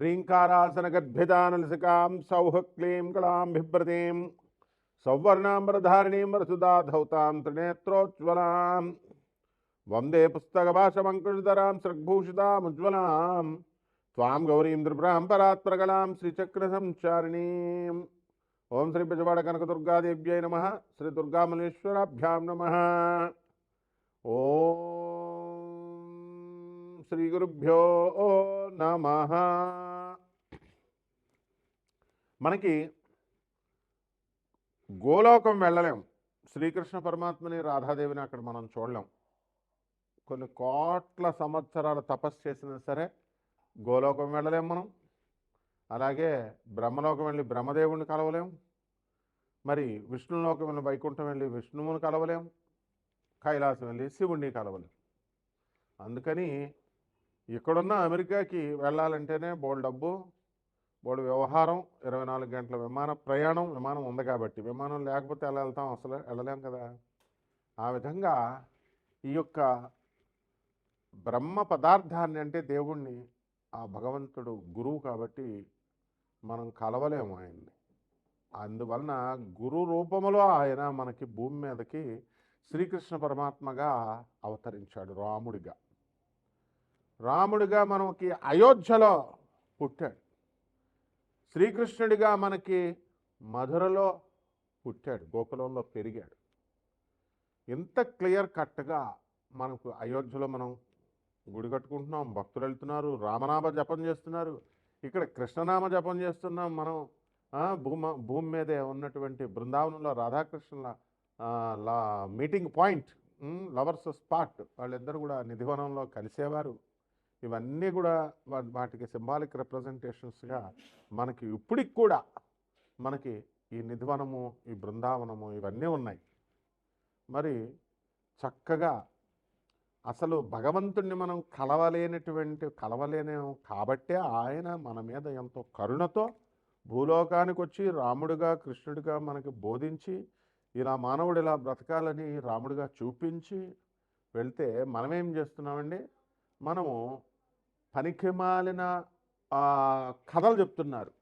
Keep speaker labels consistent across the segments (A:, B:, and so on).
A: ह्रीङ्कारासनगद्भिदानलसिकां सौह क्लीं कलां बिभ्रतीं सौवर्णाम्बरधारिणीं वरसुदाधौतां त्रिनेत्रोज्ज्वलां, वंदे पुस्तकभाषमङ्कुशधरां सृग्भूषितामुज्ज्वलां, त्वां गौरीं त्रिपुरां श्रीचक्र संचारिणी ॐ श्री बिजवाडकनकदुर्गादेव्यै नमः श्रीदुर्गामलेश्वराभ्यां नमः। ॐ श्रीगुरुभ्यो नमः। మనకి గోలోకం వెళ్ళలేం. శ్రీకృష్ణ పరమాత్మని రాధాదేవిని అక్కడ మనం చూడలేం. కొన్ని కోట్ల సంవత్సరాలు తపస్సు చేసినా సరే గోలోకం వెళ్ళలేం మనం. అలాగే బ్రహ్మలోకం వెళ్ళి బ్రహ్మదేవుని కలవలేం. మరి విష్ణులోకం వెళ్ళి వైకుంఠం వెళ్ళి విష్ణువుని కలవలేం. కైలాసం వెళ్ళి శివుణ్ణి కలవలేం. అందుకని ఇక్కడున్న అమెరికాకి వెళ్ళాలంటేనే బోల్ డబ్బు బోల్ వ్యవహారం ఇరవై నాలుగు గంటల విమాన ప్రయాణం విమానం ఉంది కాబట్టి విమానం లేకపోతే ఎలా వెళ్తాం? అసలు వెళ్ళలేం కదా? ఆ విధంగా ఈ యొక్క బ్రహ్మ పదార్థాన్ని అంటే దేవుణ్ణి ఆ భగవంతుడు గురువు కాబట్టి మనం కలవలేము ఆయన్ని. అందువలన గురు రూపములో ఆయన మనకి భూమి మీదకి శ్రీకృష్ణ పరమాత్మగా అవతరించాడు రాముడిగా. రాముడిగా మనకి అయోధ్యలో పుట్టాడు. శ్రీకృష్ణుడిగా మనకి మధురలో పుట్టాడు గోకులంలో పెరిగాడు. ఇంత క్లియర్ కట్గా మనకు అయోధ్యలో మనం గుడి కట్టుకుంటున్నాం భక్తులు వెళ్తున్నారు రామనామ జపం చేస్తున్నారు ఇక్కడ కృష్ణనామ జపం చేస్తున్నాం మనం భూమ భూమి మీదే ఉన్నటువంటి బృందావనంలో రాధాకృష్ణుల లా మీటింగ్ పాయింట్ లవర్స్ స్పాట్ వాళ్ళిద్దరు కూడా నిధివనంలో కలిసేవారు. ఇవన్నీ కూడా వాటికి సింబాలిక్ రిప్రజెంటేషన్స్గా మనకి ఇప్పటికి కూడా మనకి ఈ నిధివనము ఈ బృందావనము ఇవన్నీ ఉన్నాయి. మరి చక్కగా అసలు భగవంతుణ్ణి మనం కలవలేనటువంటి కలవలేనేమో కాబట్టే ఆయన మన మీద ఎంతో కరుణతో భూలోకానికి వచ్చి రాముడిగా కృష్ణుడిగా మనకి బోధించి ఇలా మానవుడు ఇలా బ్రతకాలని రాముడిగా చూపించి వెళ్తే మనమేం చేస్తున్నామండి? మనము పనికిమాలిన కథలు చెప్తున్నారు.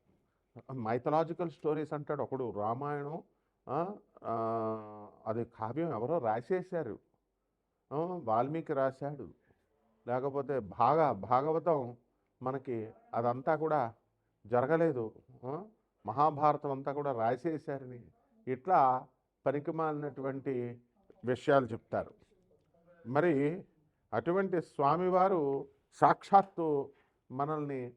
A: మైథలాజికల్ స్టోరీస్ అంటాడు ఒకడు రామాయణం అది కావ్యం ఎవరో రాసేశారు. వాల్మీకి రాశాడు. లేకపోతే భాగ భాగవతం మనకి అదంతా కూడా జరగలేదు. మహాభారతం అంతా కూడా రాసేశారని ఇట్లా పనికిమాలినటువంటి విషయాలు చెప్తారు. మరి అటువంటి స్వామివారు సాక్షాత్తు మనల్ని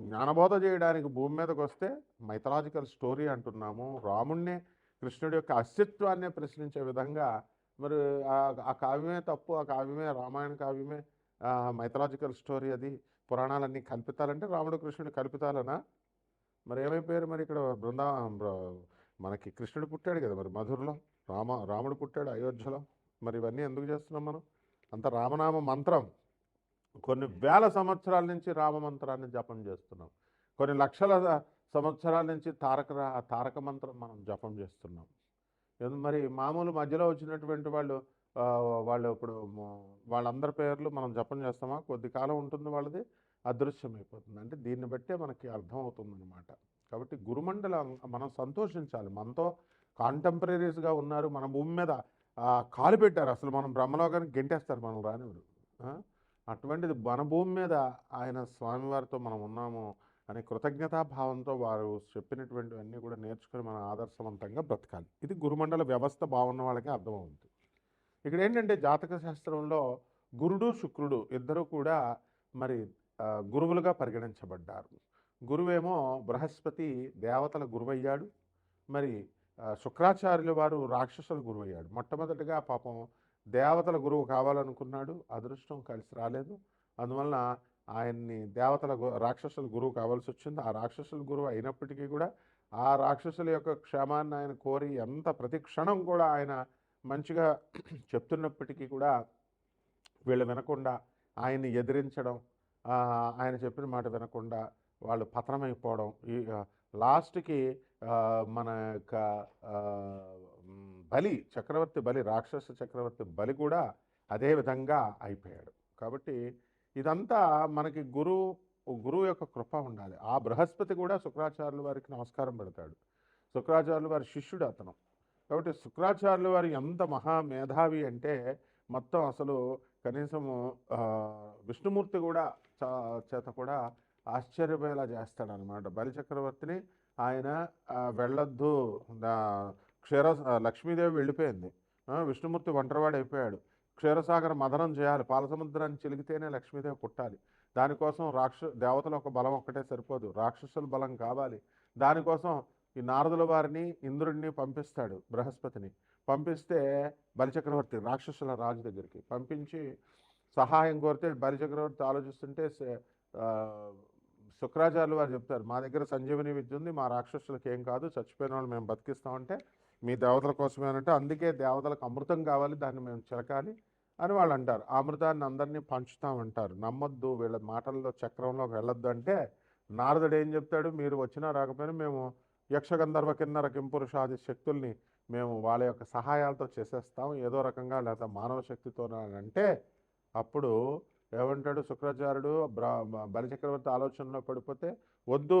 A: జ్ఞానబోధ చేయడానికి భూమి మీదకి వస్తే మైథలాజికల్ స్టోరీ అంటున్నాము. రాముణ్ణే కృష్ణుడి యొక్క అస్తిత్వాన్నే ప్రశ్నించే విధంగా మరి ఆ- కావ్యమే తప్పు ఆ కావ్యమే రామాయణ కావ్యమే మైథలాజికల్ స్టోరీ అది. పురాణాలన్నీ కల్పితాలంటే రాముడు కృష్ణుడు కల్పితాలనా? మరి ఏమైపోయారు మరి ఇక్కడ? బృందా బ్ర- మనకి కృష్ణుడు పుట్టాడు కదా మరి మధురలో రామ రాముడు పుట్టాడు అయోధ్యలో. మరి ఇవన్నీ ఎందుకు చేస్తున్నాం మనం? అంత రామనామ మంత్రం. కొన్ని వేల సంవత్సరాల నుంచి రామ మంత్రాన్ని జపం చేస్తున్నాం. కొన్ని లక్షల సంవత్సరాల నుంచి తారక రా- తారక మంత్రం మనం జపం చేస్తున్నాం. ఎందు- మరి మామూలు మధ్యలో వచ్చినటువంటి వాళ్ళు వాళ్ళు ఇప్పుడు వాళ్ళందరి పేర్లు మనం జపం చేస్తామా? కొద్ది కాలం ఉంటుంది వాళ్ళది అదృశ్యమైపోతుంది. అంటే దీన్ని బట్టే మనకి అర్థమవుతుంది అనమాట కాబట్టి గురుమండల మనం సంతోషించాలి. మనతో కాంటెంపరీస్గా ఉన్నారు. మన భూమి మీద కాలు పెట్టారు. అసలు మనం బ్రహ్మలోకానికి గెంటేస్తారు మనం రానివారు? అటువంటిది మన భూమి మీద ఆయన స్వామివారితో మనం ఉన్నాము అనే కృతజ్ఞతాభావంతో వారు చెప్పినటువంటివన్నీ కూడా నేర్చుకుని మనం ఆదర్శవంతంగా బ్రతకాలి. ఇది గురుమండల వ్యవస్థ బాగున్న వాళ్ళకి అర్థమవుతుంది. ఇక్కడ ఏంటంటే జాతక శాస్త్రంలో గురుడు శుక్రుడు ఇద్దరు కూడా మరి గురువులుగా పరిగణించబడ్డారు. గురువేమో బృహస్పతి దేవతల గురువయ్యాడు. మరి శుక్రాచార్యుల వారు రాక్షసుల గురువయ్యాడు. మొట్టమొదటిగా పాపం దేవతల గురువు కావాలనుకున్నాడు అదృష్టం కలిసి రాలేదు. అందువలన ఆయన్ని దేవతల రాక్షసుల గురువు కావాల్సి వచ్చింది. ఆ రాక్షసుల గురువు అయినప్పటికీ కూడా ఆ రాక్షసుల యొక్క క్షేమాన్ని ఆయన కోరి ఎంత ప్రతి క్షణం కూడా ఆయన మంచిగా చెప్తున్నప్పటికీ కూడా వీళ్ళు వినకుండా ఆయన్ని ఎదిరించడం ఆయన చెప్పిన మాట వినకుండా వాళ్ళు పతనమైపోవడం ఈ లాస్ట్కి మన యొక్క బలి చక్రవర్తి బలి రాక్షస చక్రవర్తి బలి కూడా అదే విధంగా అయిపోయాడు. కాబట్టి ఇదంతా మనకి గురువు గురువు యొక్క కృప ఉండాలి. ఆ బృహస్పతి కూడా శుక్రాచార్యుల వారికి నమస్కారం పెడతాడు. శుక్రాచార్యుల వారి శిష్యుడు అతను. కాబట్టి శుక్రాచార్యుల వారు ఎంత మహా మేధావి అంటే మొత్తం అసలు కనీసము విష్ణుమూర్తి కూడా చేత కూడా ఆశ్చర్యపోయేలా చేస్తాడనమాట బలిచక్రవర్తిని ఆయన వెళ్ళొద్దు క్షీర లక్ష్మీదేవి వెళ్ళిపోయింది. విష్ణుమూర్తి ఒంటరివాడు అయిపోయాడు క్షీరసాగర మదనం చేయాలి. పాలసముద్రాన్ని చెలిగితేనే లక్ష్మీదేవి పుట్టాలి. దానికోసం రాక్ష దేవతల ఒక బలం ఒక్కటే సరిపోదు. రాక్షసుల బలం కావాలి. దానికోసం ఈ నారదుల వారిని ఇంద్రుడిని పంపిస్తాడు బృహస్పతిని. పంపిస్తే బలిచక్రవర్తి రాక్షసుల రాజు దగ్గరికి పంపించి సహాయం కోరితే బలిచక్రవర్తి ఆలోచిస్తుంటే శుక్రాచార్యులు వారు చెప్తారు మా దగ్గర సంజీవని విద్య ఉంది మా రాక్షసులకు ఏం కాదు చచ్చిపోయిన వాళ్ళు మేము బతికిస్తామంటే మీ దేవతల కోసమే అంటే అందుకే దేవతలకు అమృతం కావాలి దాన్ని మేము చిలకాలి అని వాళ్ళు అంటారు. ఆ అమృతాన్ని అందరినీ పంచుతామంటారు నమ్మొద్దు వీళ్ళ మాటల్లో చక్రంలోకి వెళ్ళొద్దు అంటే నారదుడు ఏం చెప్తాడు? మీరు వచ్చినా రాకపోయినా మేము యక్షగంధర్వ కిన్నర కింపురుషాది శక్తుల్ని మేము వాళ్ళ యొక్క సహాయాలతో చేసేస్తాం. ఏదో రకంగా లేదా మానవ శక్తితో అంటే అప్పుడు ఏమంటాడు శుక్రాచార్యుడు? బ్రా బలిచక్రవర్తి ఆలోచనలో పడిపోతే వద్దు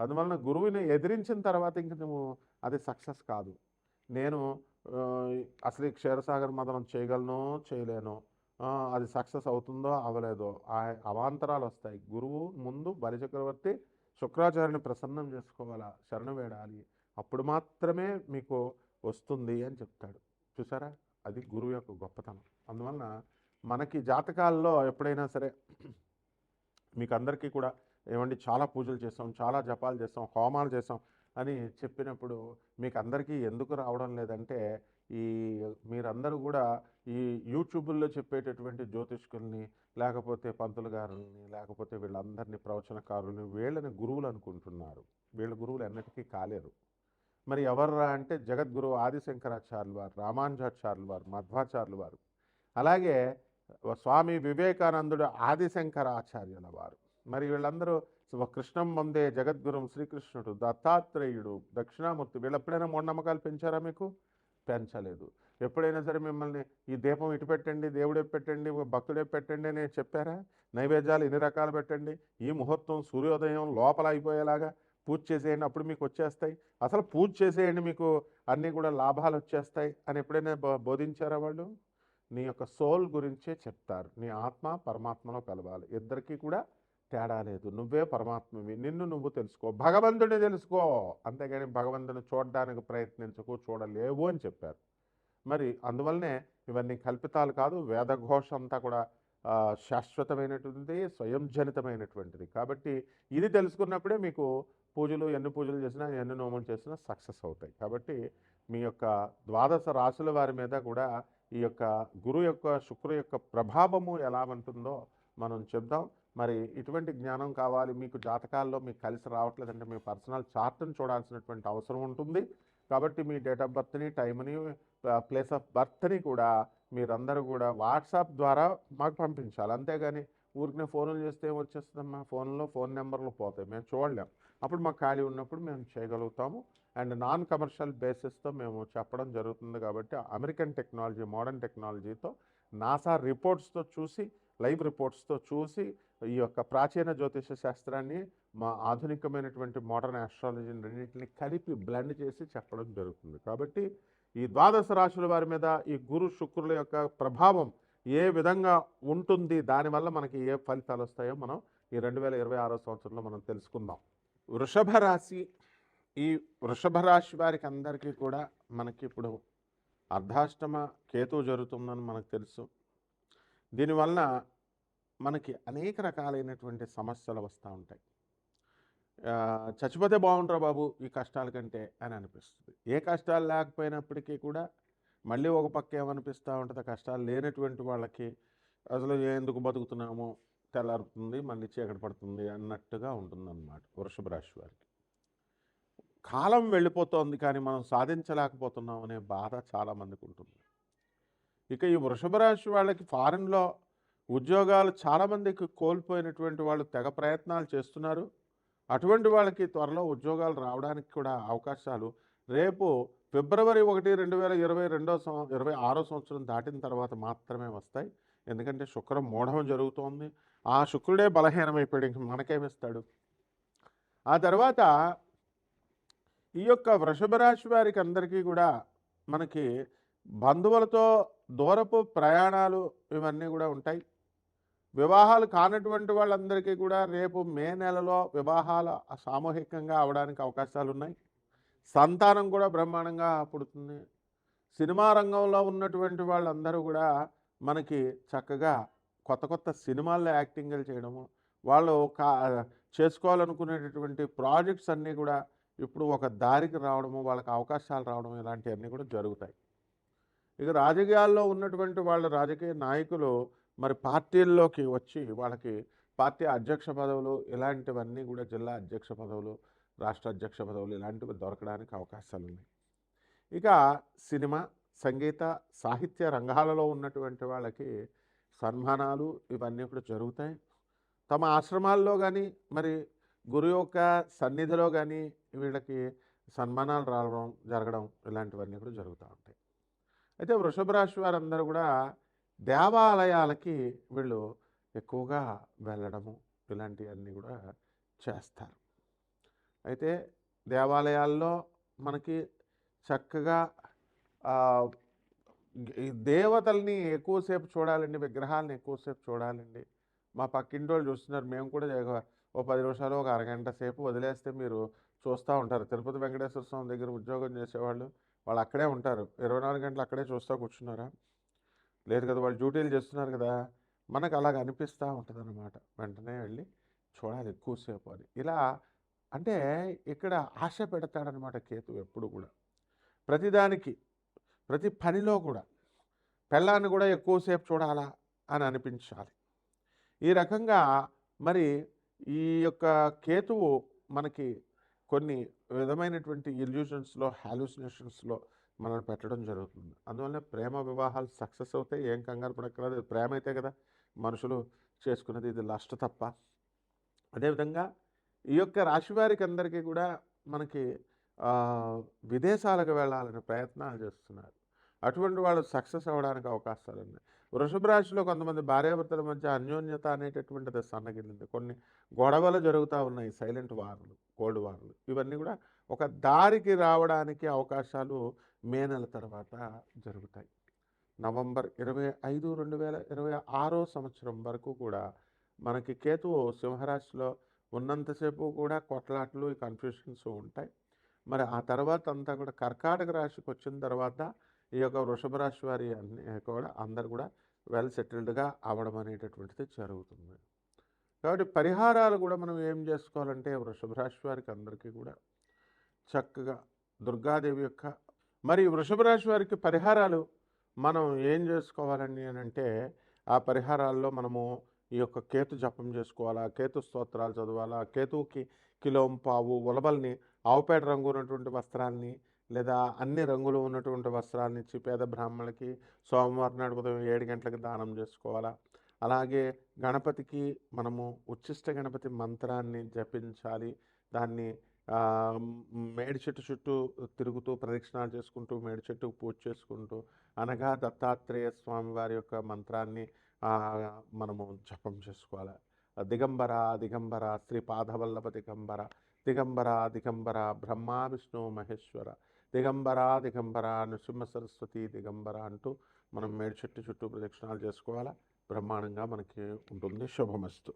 A: అందువలన గురువుని ఎదిరించిన తర్వాత ఇంక నువ్వు అది సక్సెస్ కాదు. నేను అసలు ఈ క్షీరసాగర్ మదనం చేయగలను చేయలేను అది సక్సెస్ అవుతుందో అవ్వలేదో ఆ అవాంతరాలు వస్తాయి. గురువు ముందు బలిచక్రవర్తి శుక్రాచార్యుని ప్రసన్నం చేసుకోవాలా శరణ వేడాలి. అప్పుడు మాత్రమే మీకు వస్తుంది అని చెప్తాడు. చూసారా? అది గురువు యొక్క గొప్పతనం. అందువలన మనకి జాతకాల్లో ఎప్పుడైనా సరే మీకు అందరికీ కూడా ఏమండి చాలా పూజలు చేస్తాం చాలా జపాలు చేస్తాం హోమాలు చేస్తాం అని చెప్పినప్పుడు మీకు అందరికీ ఎందుకు రావడం లేదంటే ఈ మీరందరూ కూడా ఈ యూట్యూబుల్లో చెప్పేటటువంటి జ్యోతిష్కుల్ని లేకపోతే పంతులు గారుల్ని లేకపోతే వీళ్ళందరినీ ప్రవచనకారుల్ని వీళ్ళని గురువులు అనుకుంటున్నారు. వీళ్ళ గురువులు ఎన్నటికీ కాలేరు. మరి ఎవర్రా అంటే జగద్గురువు ఆదిశంకరాచార్యులు వారు రామానుజాచార్యులు వారు మధ్వాచార్యులు వారు. అలాగే స్వామి వివేకానందుడు ఆదిశంకరాచార్యుల వారు. మరి వీళ్ళందరూ కృష్ణం వందే జగద్గురం శ్రీకృష్ణుడు దత్తాత్రేయుడు దక్షిణామూర్తి వీళ్ళు ఎప్పుడైనా మూఢనమ్మకాలు పెంచారా మీకు? పెంచలేదు. ఎప్పుడైనా సరే మిమ్మల్ని ఈ దీపం ఇటు పెట్టండి దేవుడే పెట్టండి భక్తుడే పెట్టండి అని చెప్పారా? నైవేద్యాలు ఎన్ని రకాలు పెట్టండి? ఈ ముహూర్తం సూర్యోదయం లోపల అయిపోయేలాగా పూజ చేసేయండి అప్పుడు మీకు వచ్చేస్తాయి. అసలు పూజ చేసేయండి మీకు అన్నీ కూడా లాభాలు వచ్చేస్తాయి అని ఎప్పుడైనా బో- బోధించారా వాళ్ళు? నీ యొక్క సోల్ గురించే చెప్తారు. నీ ఆత్మ పరమాత్మలో కలవాలి. ఇద్దరికీ కూడా తేడా లేదు. నువ్వే పరమాత్మవి. నిన్ను నువ్వు తెలుసుకో. భగవంతుడిని తెలుసుకో. అంతేగాని భగవంతుని చూడడానికి ప్రయత్నించకు చూడలేవు అని చెప్పారు. మరి అందువల్లనే ఇవన్నీ కల్పితాలు కాదు వేదఘోష అంతా కూడా శాశ్వతమైనటువంటిది స్వయం జనితమైనటువంటిది కాబట్టి ఇది తెలుసుకున్నప్పుడే మీకు పూజలు ఎన్ని పూజలు చేసినా ఎన్ని నోములు చేసినా సక్సెస్ అవుతాయి. కాబట్టి మీ యొక్క ద్వాదశ రాశుల వారి మీద కూడా ఈ యొక్క గురు యొక్క శుక్రు యొక్క ప్రభావము ఎలా ఉంటుందో మనం చెప్దాం. మరి ఇటువంటి జ్ఞానం కావాలి మీకు జాతకాల్లో మీకు కలిసి రావట్లేదంటే మీ పర్సనల్ చార్ట్ని చూడాల్సినటువంటి అవసరం ఉంటుంది. కాబట్టి మీ డేట్ ఆఫ్ బర్త్ని టైంని ప్లేస్ ఆఫ్ బర్త్ని కూడా మీరందరూ కూడా వాట్సాప్ ద్వారా మాకు పంపించాలి. అంతేగాని ఊరికనే ఫోన్లు చేస్తే వచ్చేస్తుందమ్మా ఫోన్లో ఫోన్ నెంబర్లు పోతాయి. మేము చూడలేం. అప్పుడు మాకు ఖాళీ ఉన్నప్పుడు మేము చేయగలుగుతాము. అండ్ నాన్ కమర్షియల్ బేసిస్తో మేము చెప్పడం జరుగుతుంది కాబట్టి అమెరికన్ టెక్నాలజీ మోడర్న్ టెక్నాలజీతో నాసా రిపోర్ట్స్తో చూసి లైవ్ రిపోర్ట్స్తో చూసి ఈ యొక్క ప్రాచీన జ్యోతిష శాస్త్రాన్ని మా ఆధునికమైనటువంటి మోడర్న్ ఆస్ట్రాలజీని రెండింటిని కలిపి బ్లెండ్ చేసి చెప్పడం జరుగుతుంది. కాబట్టి ఈ ద్వాదశ రాశుల వారి మీద ఈ గురు శుక్రుల యొక్క ప్రభావం ఏ విధంగా ఉంటుంది దానివల్ల మనకి ఏ ఫలితాలు వస్తాయో మనం ఈ రెండు వేల ఇరవై ఆరో సంవత్సరంలో మనం తెలుసుకుందాం. వృషభ రాశి ఈ వృషభ రాశి వారికి అందరికీ కూడా మనకి ఇప్పుడు అర్ధాష్టమ కేతువు జరుగుతుందని మనకు తెలుసు. దీనివలన మనకి అనేక రకాలైనటువంటి సమస్యలు వస్తూ ఉంటాయి. చచ్చిపోతే బాగుంటారా బాబు? ఈ కష్టాల కంటే అని అనిపిస్తుంది. ఏ కష్టాలు లేకపోయినప్పటికీ కూడా మళ్ళీ ఒక పక్క ఏమనిపిస్తూ ఉంటుంది? కష్టాలు లేనటువంటి వాళ్ళకి అసలు ఎందుకు బతుకుతున్నామో? తెల్లారుతుంది మళ్ళీ చీకటి పడుతుంది అన్నట్టుగా ఉంటుందన్నమాట వృషభ రాశి వారికి. కాలం వెళ్ళిపోతోంది కానీ మనం సాధించలేకపోతున్నాం అనే బాధ చాలామందికి ఉంటుంది. ఇక ఈ వృషభ రాశి వాళ్ళకి ఫారెన్లో ఉద్యోగాలు చాలామందికి కోల్పోయినటువంటి వాళ్ళు తెగ ప్రయత్నాలు చేస్తున్నారు. అటువంటి వాళ్ళకి త్వరలో ఉద్యోగాలు రావడానికి కూడా అవకాశాలు. రేపు ఫిబ్రవరి ఒకటి రెండు వేల ఇరవై రెండో సంవ ఇరవై ఆరో సంవత్సరం దాటిన తర్వాత మాత్రమే వస్తాయి. ఎందుకంటే శుక్రం మూఢం జరుగుతోంది. ఆ శుక్రుడే బలహీనమైపోయాడు. ఇంక మనకేమిస్తాడు ఆ తర్వాత ఈ యొక్క వృషభ రాశి వారికి అందరికీ కూడా మనకి బంధువులతో దూరపు ప్రయాణాలు ఇవన్నీ కూడా ఉంటాయి. వివాహాలు కానటువంటి వాళ్ళందరికీ కూడా రేపు మే నెలలో వివాహాలు సామూహికంగా అవడానికి అవకాశాలు ఉన్నాయి. సంతానం కూడా బ్రహ్మాండంగా పుడుతుంది. సినిమా రంగంలో ఉన్నటువంటి వాళ్ళందరూ కూడా మనకి చక్కగా కొత్త కొత్త సినిమాల్లో యాక్టింగ్లు చేయడము వాళ్ళు కా చేసుకోవాలనుకునేటటువంటి ప్రాజెక్ట్స్ అన్నీ కూడా ఇప్పుడు ఒక దారికి రావడము వాళ్ళకి అవకాశాలు రావడం ఇలాంటివన్నీ కూడా జరుగుతాయి. ఇక రాజకీయాల్లో ఉన్నటువంటి వాళ్ళ రాజకీయ నాయకులు మరి పార్టీల్లోకి వచ్చి వాళ్ళకి పార్టీ అధ్యక్ష పదవులు ఇలాంటివన్నీ కూడా జిల్లా అధ్యక్ష పదవులు రాష్ట్ర అధ్యక్ష పదవులు ఇలాంటివి దొరకడానికి అవకాశాలు ఉన్నాయి ఇక సినిమా సంగీత సాహిత్య రంగాలలో ఉన్నటువంటి వాళ్ళకి సన్మానాలు ఇవన్నీ కూడా జరుగుతాయి. తమ ఆశ్రమాల్లో కానీ మరి గురు యొక్క సన్నిధిలో కానీ వీళ్ళకి సన్మానాలు రావడం జరగడం ఇలాంటివన్నీ కూడా జరుగుతూ ఉంటాయి. అయితే వృషభ రాశి వారందరూ కూడా దేవాలయాలకి వీళ్ళు ఎక్కువగా వెళ్ళడము ఇలాంటివన్నీ కూడా చేస్తారు. అయితే దేవాలయాల్లో మనకి చక్కగా దేవతల్ని ఎక్కువసేపు చూడాలండి విగ్రహాలని ఎక్కువసేపు చూడాలండి. మా పక్కింటి వాళ్ళు చూస్తున్నారు మేము కూడా ఓ పది నిమిషాలు ఒక అరగంట సేపు వదిలేస్తే మీరు చూస్తూ ఉంటారు. తిరుపతి వెంకటేశ్వర స్వామి దగ్గర ఉద్యోగం చేసేవాళ్ళు వాళ్ళు అక్కడే ఉంటారు. ఇరవై నాలుగు గంటలు అక్కడే చూస్తూ కూర్చున్నారా? లేదు కదా వాళ్ళు డ్యూటీలు చేస్తున్నారు కదా మనకు అలాగ అనిపిస్తూ ఉంటుంది అనమాట వెంటనే వెళ్ళి చూడాలి ఎక్కువసేపు అని. ఇలా అంటే ఇక్కడ ఆశ పెడతాడనమాట కేతు ఎప్పుడు కూడా. ప్రతిదానికి ప్రతి పనిలో కూడా పెళ్ళాన్ని కూడా ఎక్కువసేపు చూడాలా అని అనిపించాలి. ఈ రకంగా మరి ఈ యొక్క కేతువు మనకి కొన్ని విధమైనటువంటి ఇల్యూషన్స్లో హాలుసినేషన్స్లో మనల్ని పెట్టడం జరుగుతుంది. అందువల్ల ప్రేమ వివాహాలు సక్సెస్ అవుతాయి. ఏం కంగారు పడక్కర్లేదు. ప్రేమ అయితే కదా మనుషులు చేసుకున్నది ఇది లాస్ట్ తప్ప. అదేవిధంగా ఈ యొక్క రాశి వారికి అందరికీ కూడా మనకి విదేశాలకు వెళ్ళాలని ప్రయత్నాలు చేస్తున్నారు. అటువంటి వాళ్ళు సక్సెస్ అవ్వడానికి అవకాశాలు ఉన్నాయి. వృషభ రాశిలో కొంతమంది భార్యాభర్తల మధ్య అన్యోన్యత అనేటటువంటిది సన్నగిలింది కొన్ని గొడవలు జరుగుతూ ఉన్నాయి. సైలెంట్ వార్లు కోల్డ్ వార్లు. ఇవన్నీ కూడా ఒక దారికి రావడానికి అవకాశాలు మే నెల తర్వాత జరుగుతాయి. నవంబర్ ఇరవై ఐదు రెండు వేల ఇరవై ఆరో సంవత్సరం వరకు కూడా మనకి కేతువు సింహరాశిలో ఉన్నంతసేపు కూడా కొట్లాట్లు ఈ కన్ఫ్యూషన్స్ ఉంటాయి. మరి ఆ తర్వాత అంతా కూడా కర్కాటక రాశికి వచ్చిన తర్వాత ఈ యొక్క వృషభ రాశి వారి అన్ని కూడా అందరు కూడా వెల్ సెటిల్డ్గా అవ్వడం అనేటటువంటిది జరుగుతుంది. కాబట్టి పరిహారాలు కూడా మనం ఏం చేసుకోవాలంటే వృషభ రాశి వారికి అందరికీ కూడా చక్కగా దుర్గాదేవి యొక్క మరి వృషభ రాశి వారికి పరిహారాలు మనం ఏం చేసుకోవాలండి అని అంటే ఆ పరిహారాల్లో మనము ఈ యొక్క కేతు జపం చేసుకోవాలా కేతు స్తోత్రాలు చదవాలా కేతువుకి కిలోం పావు ఉలబల్ని ఆవుపేట రంగు ఉన్నటువంటి వస్త్రాల్ని లేదా అన్ని రంగులు ఉన్నటువంటి వస్త్రాలను ఇచ్చి పేద బ్రాహ్మణులకి సోమవారం నాడు ఉదయం ఏడు గంటలకు దానం చేసుకోవాలా. అలాగే గణపతికి మనము ఉచ్చిష్ట గణపతి మంత్రాన్ని జపించాలి. దాన్ని మేడి చెట్టు చుట్టూ తిరుగుతూ ప్రదక్షిణాలు చేసుకుంటూ మేడి చెట్టుకు పూజ చేసుకుంటూ అనగా దత్తాత్రేయ స్వామి వారి యొక్క మంత్రాన్ని మనము జపం చేసుకోవాలి. దిగంబర దిగంబర శ్రీ పాదవల్లభ దిగంబర దిగంబర దిగంబర బ్రహ్మా విష్ణు మహేశ్వర దిగంబర దిగంబర నృసింహ సరస్వతి దిగంబర అంటూ మనం మేడి చెట్టు చుట్టూ ప్రదక్షిణాలు చేసుకోవాలా. బ్రహ్మాండంగా మనకి ఉంటుంది. శుభమస్తు.